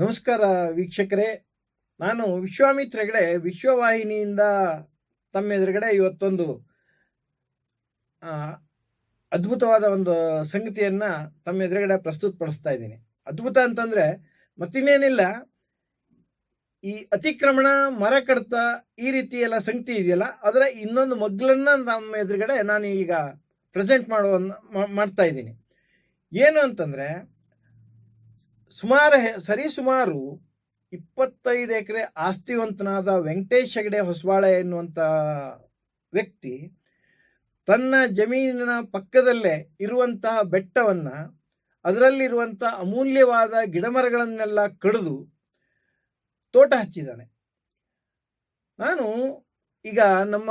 ನಮಸ್ಕಾರ ವೀಕ್ಷಕರೇ. ನಾನು ವಿಶ್ವಾಮಿತ್ರ ಹೆಗಡೆ ವಿಶ್ವವಾಹಿನಿಯಿಂದ ತಮ್ಮ ಎದುರುಗಡೆ ಇವತ್ತೊಂದು ಅದ್ಭುತವಾದ ಒಂದು ಸಂಗತಿಯನ್ನು ತಮ್ಮ ಎದುರುಗಡೆ ಪ್ರಸ್ತುತಪಡಿಸ್ತಾ ಇದ್ದೀನಿ. ಅದ್ಭುತ ಅಂತಂದ್ರೆ ಮತ್ತಿನ್ನೇನಿಲ್ಲ, ಈ ಅತಿಕ್ರಮಣ, ಮರ ಕಡತ ಈ ರೀತಿ ಎಲ್ಲ ಸಂಗತಿ ಇದೆಯಲ್ಲ, ಅದರ ಇನ್ನೊಂದು ಮಗ್ಲನ್ನ ನಮ್ಮ ಎದುರುಗಡೆ ನಾನು ಈಗ ಪ್ರೆಸೆಂಟ್ ಮಾಡುವ ಮಾಡ್ತಾ ಇದ್ದೀನಿ. ಏನು ಅಂತಂದ್ರೆ ಸುಮಾರು ಸರಿ ಸುಮಾರು ಇಪ್ಪತ್ತೈದು ಎಕರೆ ಆಸ್ತಿವಂತನಾದ ವೆಂಕಟೇಶ್ ಹೆಗಡೆ ಹೊಸಬಾಳೆ ಎನ್ನುವಂಥ ವ್ಯಕ್ತಿ ತನ್ನ ಜಮೀನಿನ ಪಕ್ಕದಲ್ಲೇ ಇರುವಂತಹ ಬೆಟ್ಟವನ್ನ ಅದರಲ್ಲಿರುವಂಥ ಅಮೂಲ್ಯವಾದ ಗಿಡಮರಗಳನ್ನೆಲ್ಲ ಕಡಿದು ತೋಟ ಹಚ್ಚಿದ್ದಾನೆ. ನಾನು ಈಗ ನಮ್ಮ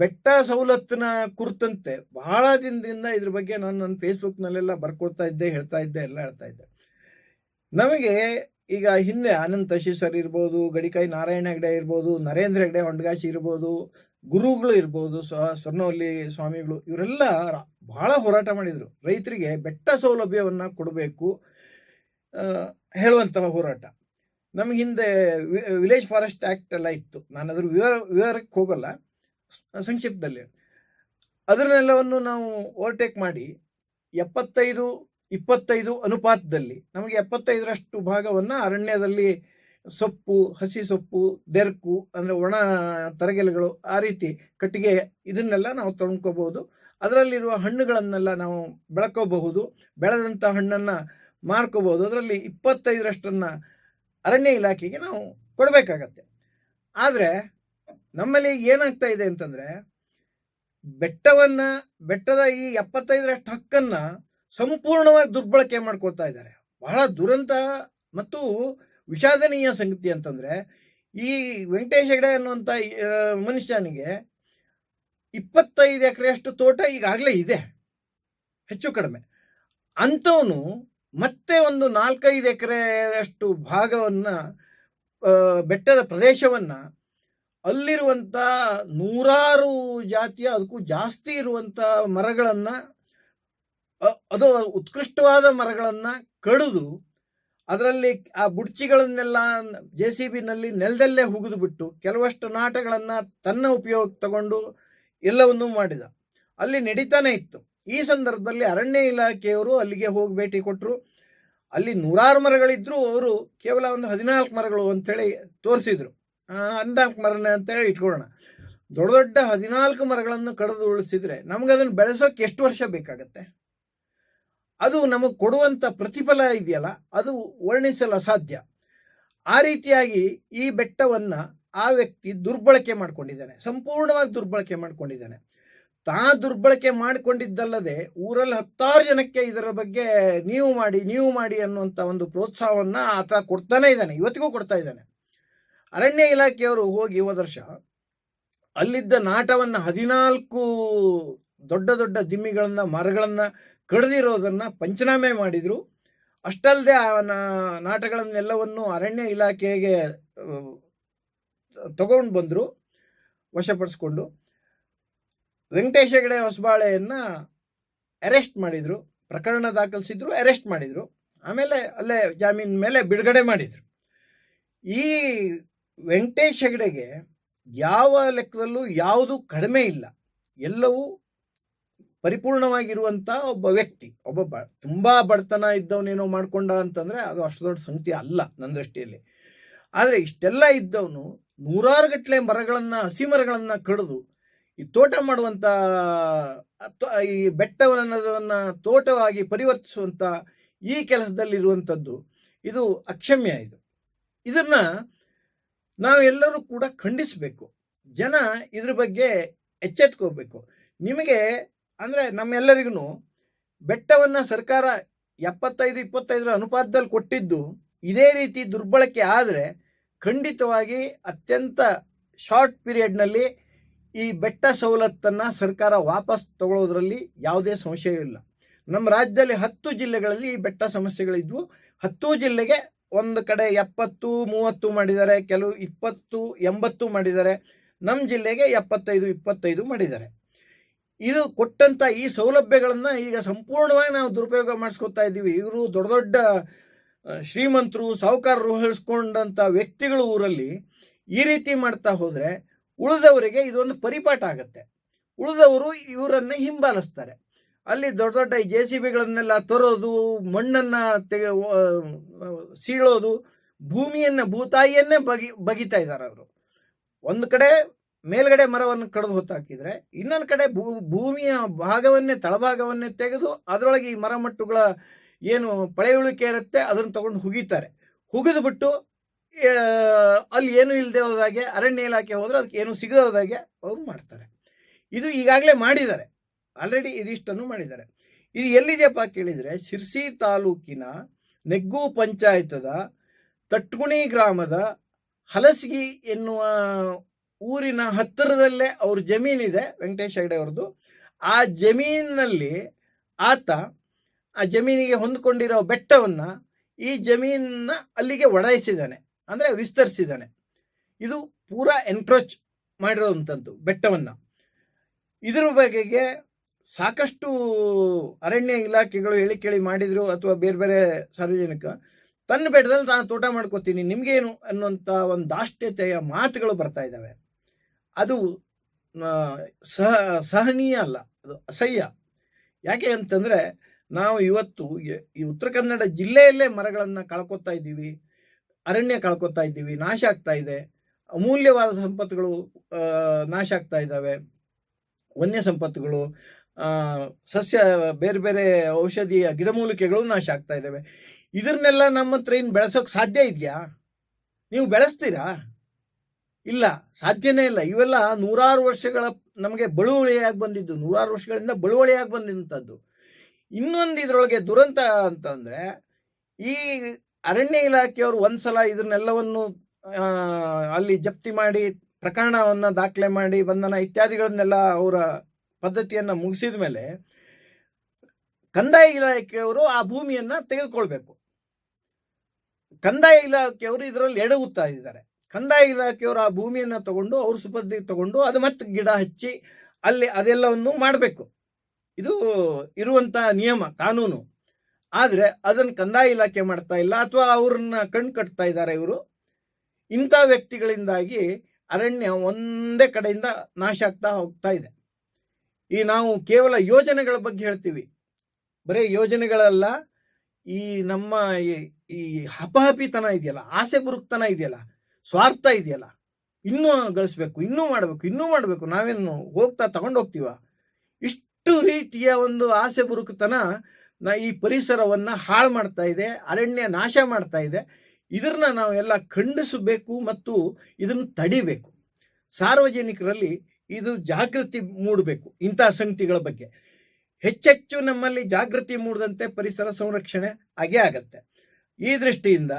ಬೆಟ್ಟ ಸವಲತ್ತಿನ ಕುರಿತಂತೆ ಬಹಳ ದಿನದಿಂದ ಇದ್ರ ಬಗ್ಗೆ ನಾನು ನನ್ನ ಫೇಸ್ಬುಕ್ನಲ್ಲೆಲ್ಲ ಬರ್ಕೊಡ್ತಾ ಇದ್ದೆ, ಹೇಳ್ತಾ ಇದ್ದೆ, ಎಲ್ಲ ಹೇಳ್ತಾ ಇದ್ದೆ. ನಮಗೆ ಈಗ ಹಿಂದೆ ಅನಂತ ಸರ್ ಇರ್ಬೋದು ಗಡಿಕಾಯಿ ನಾರಾಯಣ ಹೆಗ್ಡೆ ಇರ್ಬೋದು, ನರೇಂದ್ರ ಹೆಗ್ಡೆ ಹೊಂಡಗಾಶಿ ಇರ್ಬೋದು, ಗುರುಗಳು ಇರ್ಬೋದು, ಸ್ವ, ಸ್ವರ್ಣವಲ್ಲಿ ಸ್ವಾಮಿಗಳು, ಇವರೆಲ್ಲ ಬಹಳ ಹೋರಾಟ ಮಾಡಿದರು. ರೈತರಿಗೆ ಬೆಟ್ಟ ಸೌಲಭ್ಯವನ್ನು ಕೊಡಬೇಕು ಹೇಳುವಂತಹ ಹೋರಾಟ. ನಮ್ಗೆ ಹಿಂದೆ ವಿಲೇಜ್ ಫಾರೆಸ್ಟ್ ಆ್ಯಕ್ಟ್ ಎಲ್ಲ ಇತ್ತು. ನಾನು ಅದ್ರ ವಿವರ, ವಿವರಕ್ಕೆ ಹೋಗಲ್ಲ ಸಂಕ್ಷಿಪ್ತದಲ್ಲಿ. ಅದನ್ನೆಲ್ಲವನ್ನು ನಾವು ಓವರ್ಟೇಕ್ ಮಾಡಿ, ಎಪ್ಪತ್ತೈದು ಇಪ್ಪತ್ತೈದು ಅನುಪಾತದಲ್ಲಿ. ನಮಗೆ ಎಪ್ಪತ್ತೈದರಷ್ಟು ಭಾಗವನ್ನು ಅರಣ್ಯದಲ್ಲಿ ಸೊಪ್ಪು, ಹಸಿ ಸೊಪ್ಪು, ದೆರ್ಕು ಅಂದರೆ ಒಣ ತರಗೆಲೆಗಳು ಆ ರೀತಿ ಕಟ್ಟಿಗೆ ಇದನ್ನೆಲ್ಲ ನಾವು ತೊಗೊಂಡ್ಕೋಬಹುದು ಅದರಲ್ಲಿರುವ ಹಣ್ಣುಗಳನ್ನೆಲ್ಲ ನಾವು ಬೆಳ್ಕೋಬಹುದು. ಬೆಳೆದಂಥ ಹಣ್ಣನ್ನು ಮಾರ್ಕೋಬಹುದು. ಅದರಲ್ಲಿ ಇಪ್ಪತ್ತೈದರಷ್ಟನ್ನು ಅರಣ್ಯ ಇಲಾಖೆಗೆ ನಾವು ಕೊಡಬೇಕಾಗತ್ತೆ. ಆದರೆ ನಮ್ಮಲ್ಲಿ ಏನಾಗ್ತಾ ಇದೆ ಅಂತಂದರೆ ಬೆಟ್ಟವನ್ನು, ಬೆಟ್ಟದ ಈ ಎಪ್ಪತ್ತೈದರಷ್ಟು ಹಕ್ಕನ್ನ ಸಂಪೂರ್ಣವಾಗಿ ದುರ್ಬಳಕೆ ಮಾಡ್ಕೊಳ್ತಾ ಇದ್ದಾರೆ. ಬಹಳ ದುರಂತ ಮತ್ತು ವಿಷಾದನೀಯ ಸಂಗತಿ ಅಂತಂದ್ರೆ, ಈ ವೆಂಕಟೇಶ್ ಹೆಗಡೆ ಅನ್ನುವಂಥ ಮನುಷ್ಯನಿಗೆ ಇಪ್ಪತ್ತೈದು ಎಕರೆಯಷ್ಟು ತೋಟ ಈಗಾಗಲೇ ಇದೆ. ಹೆಚ್ಚು ಕಡಿಮೆ. ಅಂಥವನು ಮತ್ತೆ ಒಂದು ನಾಲ್ಕೈದು ಎಕರೆಯಷ್ಟು ಭಾಗವನ್ನ ಬೆಟ್ಟದ ಪ್ರದೇಶವನ್ನ ಅಲ್ಲಿರುವಂಥ ನೂರಾರು ಜಾತಿಯ, ಅದಕ್ಕೂ ಜಾಸ್ತಿ ಇರುವಂಥ ಮರಗಳನ್ನು ಅದು ಉತ್ಕೃಷ್ಟವಾದ ಮರಗಳನ್ನು ಕಡಿದು ಅದರಲ್ಲಿ ಆ ಬುಡ್ಚಿಗಳನ್ನೆಲ್ಲ ಜೆ ಸಿ ಬಿನಲ್ಲಿ ನೆಲದಲ್ಲೇ ಹುಗಿದು ಬಿಟ್ಟು ಕೆಲವಷ್ಟು ನಾಟಗಳನ್ನು ತನ್ನ ಉಪಯೋಗಕ್ಕೆ ತಗೊಂಡು ಎಲ್ಲವನ್ನೂ ಮಾಡಿದ. ಅಲ್ಲಿ ನಡೀತಾನೆ ಇತ್ತು. ಈ ಸಂದರ್ಭದಲ್ಲಿ ಅರಣ್ಯ ಇಲಾಖೆಯವರು ಅಲ್ಲಿಗೆ ಹೋಗಿ ಭೇಟಿ ಕೊಟ್ಟರು ಅಲ್ಲಿ ನೂರಾರು ಮರಗಳಿದ್ರು, ಅವರು ಕೇವಲ ಒಂದು ಹದಿನಾಲ್ಕು ಮರಗಳು ಅಂತೇಳಿ ತೋರಿಸಿದ್ರು. ಹದಿನಾಲ್ಕು ಮರನೇ ಅಂತೇಳಿ ಇಟ್ಕೊಳ್ಳೋಣ. ದೊಡ್ಡ ದೊಡ್ಡ ಹದಿನಾಲ್ಕು ಮರಗಳನ್ನು ಕಡಿದು ಉಳಿಸಿದರೆ ನಮ್ಗೆ ಅದನ್ನು ಬೆಳೆಸೋಕೆ ಎಷ್ಟು ವರ್ಷ ಬೇಕಾಗತ್ತೆ? ಅದು ನಮಗೆ ಕೊಡುವಂಥ ಪ್ರತಿಫಲ ಇದೆಯಲ್ಲ, ಅದು ವರ್ಣಿಸಲು ಅಸಾಧ್ಯ. ಆ ರೀತಿಯಾಗಿ ಈ ಬೆಟ್ಟವನ್ನ ಆ ವ್ಯಕ್ತಿ ದುರ್ಬಳಕೆ ಮಾಡಿಕೊಂಡಿದ್ದಾನೆ, ಸಂಪೂರ್ಣವಾಗಿ ದುರ್ಬಳಕೆ ಮಾಡಿಕೊಂಡಿದ್ದಾನೆ. ತಾ ದುರ್ಬಳಕೆ ಮಾಡಿಕೊಂಡಿದ್ದಲ್ಲದೆ ಊರಲ್ಲಿ ಹತ್ತಾರು ಜನಕ್ಕೆ ಇದರ ಬಗ್ಗೆ ನೀವು ಮಾಡಿ ನೀವು ಮಾಡಿ ಅನ್ನುವಂಥ ಒಂದು ಪ್ರೋತ್ಸಾಹವನ್ನ ಆತ ಕೊಡ್ತಾನೆ ಇದ್ದಾನೆ, ಇವತ್ತಿಗೂ ಕೊಡ್ತಾ ಇದ್ದಾನೆ. ಅರಣ್ಯ ಇಲಾಖೆಯವರು ಹೋಗಿ ಹೋದ ಅಲ್ಲಿದ್ದ ನಾಟವನ್ನ ಹದಿನಾಲ್ಕು ದೊಡ್ಡ ದೊಡ್ಡ ದಿಮ್ಮಿಗಳನ್ನ, ಮರಗಳನ್ನ ಕಡಿದಿರೋದನ್ನ ಪಂಚನಾಮೆ ಮಾಡಿದರು. ಅಷ್ಟಲ್ಲದೆ ಆ ನಾಟಗಳನ್ನೆಲ್ಲವನ್ನು ಅರಣ್ಯ ಇಲಾಖೆಗೆ ತಗೊಂಡು ಬಂದರು, ವಶಪಡಿಸ್ಕೊಂಡು. ವೆಂಕಟೇಶ ಹೆಗಡೆ ಹೊಸಬಾಳೆಯನ್ನು ಅರೆಸ್ಟ್ ಮಾಡಿದರು, ಪ್ರಕರಣ ದಾಖಲಿಸಿದ್ರು, ಅರೆಸ್ಟ್ ಮಾಡಿದರು. ಆಮೇಲೆ ಅಲ್ಲೇ ಜಾಮೀನ್ ಮೇಲೆ ಬಿಡುಗಡೆ ಮಾಡಿದರು. ಈ ವೆಂಕಟೇಶ್ ಹೆಗಡೆಗೆ ಯಾವ ಲೆಕ್ಕದಲ್ಲೂ ಯಾವುದು ಕಡಿಮೆ ಇಲ್ಲ. ಎಲ್ಲವೂ ಪರಿಪೂರ್ಣವಾಗಿರುವಂಥ ಒಬ್ಬ ವ್ಯಕ್ತಿ, ಒಬ್ಬ ಬ, ತುಂಬ ಬಡತನ ಇದ್ದವನೇನೋ ಮಾಡ್ಕೊಂಡ ಅಂತಂದ್ರೆ ಅದು ಅಷ್ಟು ದೊಡ್ಡ ಸಂಗತಿ ಅಲ್ಲ ನನ್ನ ದೃಷ್ಟಿಯಲ್ಲಿ. ಆದರೆ ಇಷ್ಟೆಲ್ಲ ಇದ್ದವನು ನೂರಾರು ಗಟ್ಟಲೆ ಮರಗಳನ್ನು, ಹಸಿ ಮರಗಳನ್ನ ಕಡಿದು ಈ ತೋಟ ಮಾಡುವಂತ ಈ ಬೆಟ್ಟವನ್ನ ತೋಟವಾಗಿ ಪರಿವರ್ತಿಸುವಂತ ಈ ಕೆಲಸದಲ್ಲಿರುವಂಥದ್ದು ಇದು ಅಕ್ಷಮ್ಯ ಇದು. ಇದನ್ನ ನಾವೆಲ್ಲರೂ ಕೂಡ ಖಂಡಿಸಬೇಕು. ಜನ ಇದ್ರ ಬಗ್ಗೆ ಎಚ್ಚೆತ್ಕೋಬೇಕು. ನಿಮಗೆ ಅಂದರೆ ನಮ್ಮೆಲ್ಲರಿಗೂ ಬೆಟ್ಟವನ್ನು ಸರ್ಕಾರ ಎಪ್ಪತ್ತೈದು, ಇಪ್ಪತ್ತೈದರ ಅನುಪಾತದಲ್ಲಿ ಕೊಟ್ಟಿದ್ದು ಇದೇ ರೀತಿ ದುರ್ಬಳಕೆ ಆದರೆ ಖಂಡಿತವಾಗಿ ಅತ್ಯಂತ ಶಾರ್ಟ್ ಪೀರಿಯಡ್ನಲ್ಲಿ ಈ ಬೆಟ್ಟ ಸವಲತ್ತನ್ನು ಸರ್ಕಾರ ವಾಪಸ್ ತಗೊಳ್ಳೋದ್ರಲ್ಲಿ ಯಾವುದೇ ಸಂಶಯ ಇಲ್ಲ. ನಮ್ಮ ರಾಜ್ಯದಲ್ಲಿ ಹತ್ತು ಜಿಲ್ಲೆಗಳಲ್ಲಿ ಈ ಬೆಟ್ಟ ಸಮಸ್ಯೆಗಳಿದ್ವು. ಹತ್ತು ಜಿಲ್ಲೆಗೆ ಒಂದು ಕಡೆ ಎಪ್ಪತ್ತು, ಮೂವತ್ತು ಮಾಡಿದ್ದಾರೆ, ಕೆಲವು ಇಪ್ಪತ್ತು, ಎಂಬತ್ತು ಮಾಡಿದ್ದಾರೆ. ನಮ್ಮ ಜಿಲ್ಲೆಗೆ ಎಪ್ಪತ್ತೈದು, ಇಪ್ಪತ್ತೈದು ಮಾಡಿದ್ದಾರೆ. ಇದು ಕೊಟ್ಟಂತ ಈ ಸೌಲಭ್ಯಗಳನ್ನು ಈಗ ಸಂಪೂರ್ಣವಾಗಿ ನಾವು ದುರುಪಯೋಗ ಮಾಡಿಸ್ಕೊತಾ ಇದ್ದೀವಿ. ಇವರು ದೊಡ್ಡ ದೊಡ್ಡ ಶ್ರೀಮಂತರು, ಸಾಹುಕಾರರು ಹೇಳಿಸ್ಕೊಂಡಂಥ ವ್ಯಕ್ತಿಗಳು ಊರಲ್ಲಿ ಈ ರೀತಿ ಮಾಡ್ತಾ ಹೋದರೆ ಉಳಿದವರಿಗೆ ಇದೊಂದು ಪರಿಪಾಠ ಆಗುತ್ತೆ. ಉಳಿದವರು ಇವರನ್ನು ಹಿಂಬಾಲಿಸ್ತಾರೆ. ಅಲ್ಲಿ ದೊಡ್ಡ ದೊಡ್ಡ ಜೆ ಸಿ ಬಿಗಳನ್ನೆಲ್ಲ ತರೋದು, ಮಣ್ಣನ್ನು ತೆಗೆ ಸೀಳೋದು, ಭೂಮಿಯನ್ನು ಭೂತಾಯಿಯನ್ನೇ ಬಗಿ, ಬಗಿತಾ ಇದ್ದಾರೆ ಅವರು. ಒಂದು ಕಡೆ ಮೇಲ್ಗಡೆ ಮರವನ್ನು ಕಡಿದು ಹೊತ್ತಾಕಿದ್ರೆ ಇನ್ನೊಂದು ಕಡೆ ಭೂ, ಭೂಮಿಯ ಭಾಗವನ್ನೇ, ತಳಭಾಗವನ್ನೇ ತೆಗೆದು ಅದರೊಳಗೆ ಈ ಮರಮಟ್ಟುಗಳ ಏನು ಪಳೆಯುಳಿಕೆ ಇರುತ್ತೆ, ಅದನ್ನು ತಗೊಂಡು ಹುಗಿತಾರೆ. ಹುಗಿದು ಬಿಟ್ಟು ಅಲ್ಲಿ ಏನು ಇಲ್ಲದೆ ಹೋದಾಗೆ ಅರಣ್ಯ ಇಲಾಖೆ ಹೋದ್ರೆ ಅದಕ್ಕೆ ಏನು ಸಿಗದೆ ಹೋದಾಗೆ ಅವರು ಮಾಡ್ತಾರೆ. ಇದು ಈಗಾಗಲೇ ಮಾಡಿದ್ದಾರೆ. ಆಲ್ರೆಡಿ ಇದಿಷ್ಟನ್ನು ಮಾಡಿದ್ದಾರೆ. ಇದು ಎಲ್ಲಿದೆಯಪ್ಪ ಕೇಳಿದರೆ ಶಿರ್ಸಿ ತಾಲೂಕಿನ ನೆಗ್ಗು ಪಂಚಾಯತದ ತಟ್ಗುಣಿ ಗ್ರಾಮದ ಹಲಸಗಿ ಎನ್ನುವ ಊರಿನ ಹತ್ತಿರದಲ್ಲೇ ಅವ್ರ ಜಮೀನಿದೆ ವೆಂಕಟೇಶ್ ಹೆಗಡೆ ಅವ್ರದ್ದು ಆ ಜಮೀನಿನಲ್ಲಿ ಆತ ಆ ಜಮೀನಿಗೆ ಹೊಂದ್ಕೊಂಡಿರೋ ಬೆಟ್ಟವನ್ನು ಈ ಜಮೀನನ್ನ ಅಲ್ಲಿಗೆ ಒಡಾಯಿಸಿದ್ದಾನೆ. ಅಂದರೆ ವಿಸ್ತರಿಸಿದ್ದಾನೆ. ಇದು ಪೂರಾ ಎನ್ಕ್ರೋಚ್ ಮಾಡಿರೋವಂಥದ್ದು ಬೆಟ್ಟವನ್ನು. ಇದರ ಬಗೆಗೆ ಸಾಕಷ್ಟು ಅರಣ್ಯ ಇಲಾಖೆಗಳು ಹೇಳಿ ಕೇಳಿ ಮಾಡಿದ್ರು ಅಥವಾ ಬೇರೆ ಬೇರೆ ಸಾರ್ವಜನಿಕ, ತನ್ನ ಬೆಟ್ಟದಲ್ಲಿ ತಾನು ತೋಟ ಮಾಡ್ಕೋತೀನಿ, ನಿಮಗೇನು ಅನ್ನುವಂಥ ಒಂದು ದಾಷ್ಟ್ಯತೆಯ ಮಾತುಗಳು ಬರ್ತಾ ಇದ್ದಾವೆ. ಅದು ಸಹ, ಸಹನೀಯ ಅಲ್ಲ, ಅದು ಅಸಹ್ಯ. ಯಾಕೆ ಅಂತಂದರೆ, ನಾವು ಇವತ್ತು ಈ- ಉತ್ತರ ಕನ್ನಡ ಜಿಲ್ಲೆಯಲ್ಲೇ ಮರಗಳನ್ನು ಕಳ್ಕೊತಾ ಇದ್ದೀವಿ, ಅರಣ್ಯ ಕಳ್ಕೊತಾ ಇದ್ದೀವಿ, ನಾಶ ಆಗ್ತಾ ಇದೆ, ಅಮೂಲ್ಯವಾದ ಸಂಪತ್ತುಗಳು ನಾಶ ಆಗ್ತಾ ಇದ್ದಾವೆ, ವನ್ಯ ಸಂಪತ್ತುಗಳು ಸಸ್ಯ, ಬೇರೆ ಬೇರೆ ಔಷಧಿಯ ಗಿಡಮೂಲಿಕೆಗಳು ನಾಶ ಆಗ್ತಾ ಇದ್ದಾವೆ. ಇದನ್ನೆಲ್ಲ ನಮ್ಮ ಹತ್ರ ಏನು ಬೆಳೆಸೋಕೆ ಸಾಧ್ಯ ಇದೆಯಾ? ನೀವು ಬೆಳೆಸ್ತೀರಾ? ಇಲ್ಲ ಸಾಧ್ಯನೇ ಇಲ್ಲ. ಇವೆಲ್ಲ ನೂರಾರು ವರ್ಷಗಳ ನಮಗೆ ಬಳುವಳಿಯಾಗಿ ಬಂದಿದ್ದು ನೂರಾರು ವರ್ಷಗಳಿಂದ ಬಳುವಳಿಯಾಗಿ ಬಂದಂಥದ್ದು ಇನ್ನೊಂದು ಇದರೊಳಗೆ ದುರಂತ ಅಂತಂದರೆ ಈ ಅರಣ್ಯ ಇಲಾಖೆಯವರು ಒಂದ್ಸಲ ಇದನ್ನೆಲ್ಲವನ್ನು ಆ, ಅಲ್ಲಿ ಜಪ್ತಿ ಮಾಡಿ ಪ್ರಕರಣವನ್ನು ದಾಖಲೆ ಮಾಡಿ ಬಂಧನ ಇತ್ಯಾದಿಗಳನ್ನೆಲ್ಲ ಅವರ ಪದ್ಧತಿಯನ್ನು ಮುಗಿಸಿದ ಮೇಲೆ ಕಂದಾಯ ಇಲಾಖೆಯವರು ಆ ಭೂಮಿಯನ್ನು ತೆಗೆದುಕೊಳ್ಬೇಕು. ಕಂದಾಯ ಇಲಾಖೆಯವರು ಇದರಲ್ಲಿ ಎಡಗುತ್ತಾ ಇದ್ದಾರೆ. ಕಂದಾಯ ಇಲಾಖೆಯವರು ಆ ಭೂಮಿಯನ್ನು ತಗೊಂಡು, ಅವ್ರ ಸುಪರ್ದಿಗೆ ತಗೊಂಡು ಅದು ಮತ್ತೆ ಗಿಡ ಹಚ್ಚಿ ಅಲ್ಲಿ ಅದೆಲ್ಲವನ್ನು ಮಾಡಬೇಕು. ಇದು ಇರುವಂಥ ನಿಯಮ, ಕಾನೂನು. ಆದರೆ ಅದನ್ನು ಕಂದಾಯ ಇಲಾಖೆ ಮಾಡ್ತಾ ಇಲ್ಲ ಅಥವಾ ಅವ್ರನ್ನ ಕಣ್ ಕಟ್ತಾ ಇದ್ದಾರೆ ಇವರು. ಇಂಥ ವ್ಯಕ್ತಿಗಳಿಂದಾಗಿ ಅರಣ್ಯ ಒಂದೇ ಕಡೆಯಿಂದ ನಾಶ ಆಗ್ತಾ ಹೋಗ್ತಾ ಇದೆ. ಈ ನಾವು ಕೇವಲ ಯೋಜನೆಗಳ ಬಗ್ಗೆ ಹೇಳ್ತೀವಿ. ಬರೀ ಯೋಜನೆಗಳಲ್ಲ, ಈ ನಮ್ಮ ಈ- ಈ ಹಪಹಪಿತನ ಇದೆಯಲ್ಲ ಆಸೆ ಬುರುಕ್ತನ ಇದೆಯಲ್ಲ ಸ್ವಾರ್ಥ ಇದೆಯಲ್ಲ. ಇನ್ನೂ ಗಳಿಸ್ಬೇಕು, ಇನ್ನೂ ಮಾಡಬೇಕು ಇನ್ನೂ ಮಾಡಬೇಕು. ನಾವೇನು ಹೋಗ್ತಾ ತಗೊಂಡು ಹೋಗ್ತೀವ? ಇಷ್ಟು ರೀತಿಯ ಒಂದು ಆಸೆ ಬುರುಕುತನ ನಾ ಈ ಪರಿಸರವನ್ನು ಹಾಳು ಮಾಡ್ತಾ ಇದೆ, ಅರಣ್ಯ ನಾಶ ಮಾಡ್ತಾ ಇದೆ. ಇದನ್ನ ನಾವೆಲ್ಲ ಖಂಡಿಸಬೇಕು ಮತ್ತು ಇದನ್ನು ತಡಿಬೇಕು. ಸಾರ್ವಜನಿಕರಲ್ಲಿ ಇದು ಜಾಗೃತಿ ಮೂಡಬೇಕು, ಇಂಥ ಸಂಗತಿಗಳ ಬಗ್ಗೆ. ಹೆಚ್ಚೆಚ್ಚು ನಮ್ಮಲ್ಲಿ ಜಾಗೃತಿ ಮೂಡದಂತೆ ಪರಿಸರ ಸಂರಕ್ಷಣೆ ಆಗೇ ಆಗತ್ತೆ. ಈ ದೃಷ್ಟಿಯಿಂದ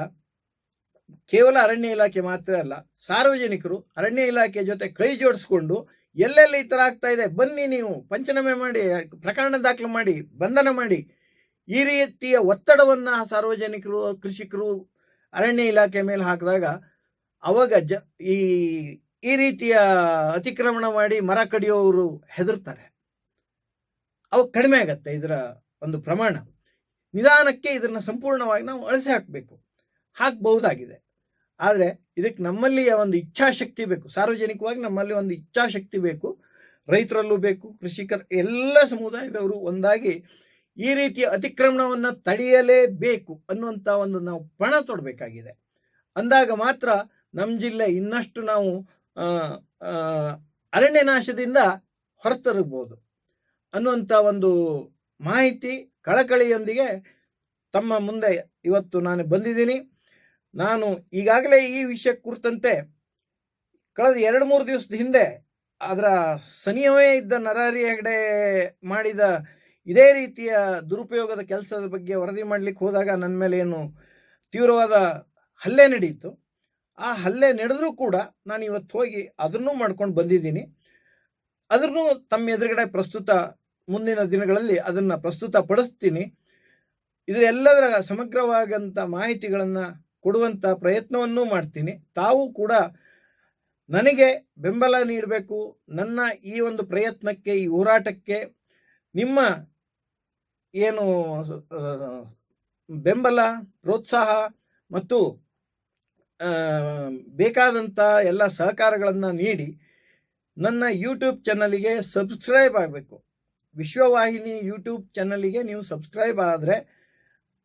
ಕೇವಲ ಅರಣ್ಯ ಇಲಾಖೆ ಮಾತ್ರ ಅಲ್ಲ, ಸಾರ್ವಜನಿಕರು ಅರಣ್ಯ ಇಲಾಖೆ ಜೊತೆ ಕೈ ಜೋಡಿಸ್ಕೊಂಡು ಎಲ್ಲೆಲ್ಲಿ ಈ ಥರ ಆಗ್ತಾ ಇದೆ, ಬನ್ನಿ ನೀವು ಪಂಚನಾಮೆ ಮಾಡಿ, ಪ್ರಕರಣ ದಾಖಲು ಮಾಡಿ, ಬಂಧನ ಮಾಡಿ. ಈ ರೀತಿಯ ಒತ್ತಡವನ್ನು ಸಾರ್ವಜನಿಕರು, ಕೃಷಿಕರು ಅರಣ್ಯ ಇಲಾಖೆ ಮೇಲೆ ಹಾಕಿದಾಗ ಅವಾಗ ಜ, ಈ ಈ ರೀತಿಯ ಅತಿಕ್ರಮಣ ಮಾಡಿ ಮರ ಕಡಿಯೋರು ಹೆದರ್ತಾರೆ. ಅವು ಕಡಿಮೆ ಆಗತ್ತೆ ಇದರ ಒಂದು ಪ್ರಮಾಣ. ನಿಧಾನಕ್ಕೆ ಇದನ್ನು ಸಂಪೂರ್ಣವಾಗಿ ನಾವು ಅಳಿಸಿ ಹಾಕಬೇಕು. ಹಾಕಬಹುದಾಗಿದೆ. ಆದರೆ ಇದಕ್ಕೆ ನಮ್ಮಲ್ಲಿ ಒಂದು ಇಚ್ಛಾಶಕ್ತಿ ಬೇಕು. ಸಾರ್ವಜನಿಕವಾಗಿ ನಮ್ಮಲ್ಲಿ ಒಂದು ಇಚ್ಛಾಶಕ್ತಿ ಬೇಕು. ರೈತರಲ್ಲೂ ಬೇಕು ಕೃಷಿಕರ ಎಲ್ಲ ಸಮುದಾಯದವರು ಒಂದಾಗಿ ಈ ರೀತಿಯ ಅತಿಕ್ರಮಣವನ್ನು ತಡೆಯಲೇಬೇಕು ಅನ್ನುವಂಥ ಒಂದು ನಾವು ಪಣ ತೊಡಬೇಕಾಗಿದೆ. ಅಂದಾಗ ಮಾತ್ರ ನಮ್ಮ ಜಿಲ್ಲೆ ಇನ್ನಷ್ಟು ನಾವು ಅರಣ್ಯನಾಶದಿಂದ ಆ, ಅರಣ್ಯ ನಾಶದಿಂದ ಹೊರತರಬಹುದು ಅನ್ನುವಂಥ ಒಂದು ಮಾಹಿತಿ ಕಳಕಳಿಯೊಂದಿಗೆ ತಮ್ಮ ಮುಂದೆ ಇವತ್ತು ನಾನು ಬಂದಿದ್ದೀನಿ. ನಾನು ಈಗಾಗಲೇ ಈ ವಿಷಯ ಕುರಿತಂತೆ ಕಳೆದ ಎರಡು ಮೂರು ದಿವಸದ ಹಿಂದೆ ಅದರ ಸನಿಯವೇ ಇದ್ದ ನರಹರಿ ಹೆಗಡೆ ಮಾಡಿದ ಇದೇ ರೀತಿಯ ದುರುಪಯೋಗದ ಕೆಲಸದ ಬಗ್ಗೆ ವರದಿ ಮಾಡಲಿಕ್ಕೆ ಹೋದಾಗ ನನ್ನ ಮೇಲೆ ಏನು ತೀವ್ರವಾದ ಹಲ್ಲೆ ನಡೆಯಿತು. ಆ ಹಲ್ಲೆ ನಡೆದರೂ ಕೂಡ ನಾನು ಇವತ್ತು ಹೋಗಿ ಅದನ್ನೂ ಮಾಡ್ಕೊಂಡು ಬಂದಿದ್ದೀನಿ. ಅದನ್ನು ತಮ್ಮ ಎದುರುಗಡೆ ಪ್ರಸ್ತುತ ಮುಂದಿನ ದಿನಗಳಲ್ಲಿ ಅದನ್ನು ಪ್ರಸ್ತುತ ಪಡಿಸ್ತೀನಿ ಇದರೆಲ್ಲದರ ಸಮಗ್ರವಾದಂಥ ಮಾಹಿತಿಗಳನ್ನು ಕೊಡುವಂಥ ಪ್ರಯತ್ನವನ್ನೂ ಮಾಡ್ತೀನಿ. ತಾವು ಕೂಡ ನನಗೆ ಬೆಂಬಲ ನೀಡಬೇಕು. ನನ್ನ ಈ ಒಂದು ಪ್ರಯತ್ನಕ್ಕೆ, ಈ ಹೋರಾಟಕ್ಕೆ ನಿಮ್ಮ ಏನು ಬೆಂಬಲ, ಪ್ರೋತ್ಸಾಹ ಮತ್ತು ಬೇಕಾದಂಥ ಎಲ್ಲ ಸಹಕಾರಗಳನ್ನು ನೀಡಿ ನನ್ನ ಯೂಟ್ಯೂಬ್ ಚಾನಲಿಗೆ ಸಬ್ಸ್ಕ್ರೈಬ್ ಆಗಬೇಕು. ವಿಶ್ವವಾಹಿನಿ ಯೂಟ್ಯೂಬ್ ಚಾನಲಿಗೆ ನೀವು ಸಬ್ಸ್ಕ್ರೈಬ್ ಆದರೆ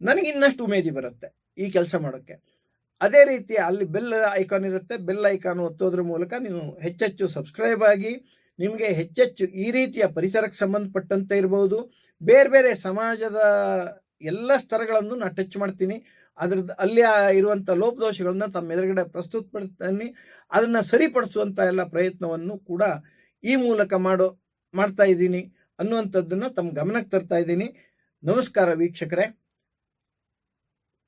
ನನಗಿನ್ನಷ್ಟು ಉಮೇದಿ ಬರುತ್ತೆ. ಈ ಕೆಲಸ ಮಾಡೋಕ್ಕೆ. ಅದೇ ರೀತಿ ಅಲ್ಲಿ ಬೆಲ್ ಐಕಾನ್ ಇರುತ್ತೆ. ಬೆಲ್ ಐಕಾನ್ ಒತ್ತೋದ್ರ ಮೂಲಕ ನೀವು ಹೆಚ್ಚೆಚ್ಚು ಸಬ್ಸ್ಕ್ರೈಬ್ ಆಗಿ ನಿಮಗೆ ಹೆಚ್ಚೆಚ್ಚು ಈ ರೀತಿಯ ಪರಿಸರಕ್ಕೆ ಸಂಬಂಧಪಟ್ಟಂತೆ ಇರ್ಬೋದು. ಬೇರೆ ಬೇರೆ ಸಮಾಜದ ಎಲ್ಲ ಸ್ತರಗಳನ್ನು ನಾನು ಟಚ್ ಮಾಡ್ತೀನಿ. ಅದ್ರದ್ದು ಅಲ್ಲಿ ಇರುವಂಥ ಲೋಪದೋಷಗಳನ್ನ ತಮ್ಮ ಎದುರುಗಡೆ ಪ್ರಸ್ತುತಪಡಿಸ್ತೀನಿ ಅದನ್ನು ಸರಿಪಡಿಸುವಂಥ ಎಲ್ಲ ಪ್ರಯತ್ನವನ್ನು ಕೂಡ ಈ ಮೂಲಕ ಮಾಡೋ, ಮಾಡ್ತಾ ಇದ್ದೀನಿ ಅನ್ನುವಂಥದ್ದನ್ನು ತಮ್ಮ ಗಮನಕ್ಕೆ ತರ್ತಾ ಇದ್ದೀನಿ. ನಮಸ್ಕಾರ ವೀಕ್ಷಕರೇ.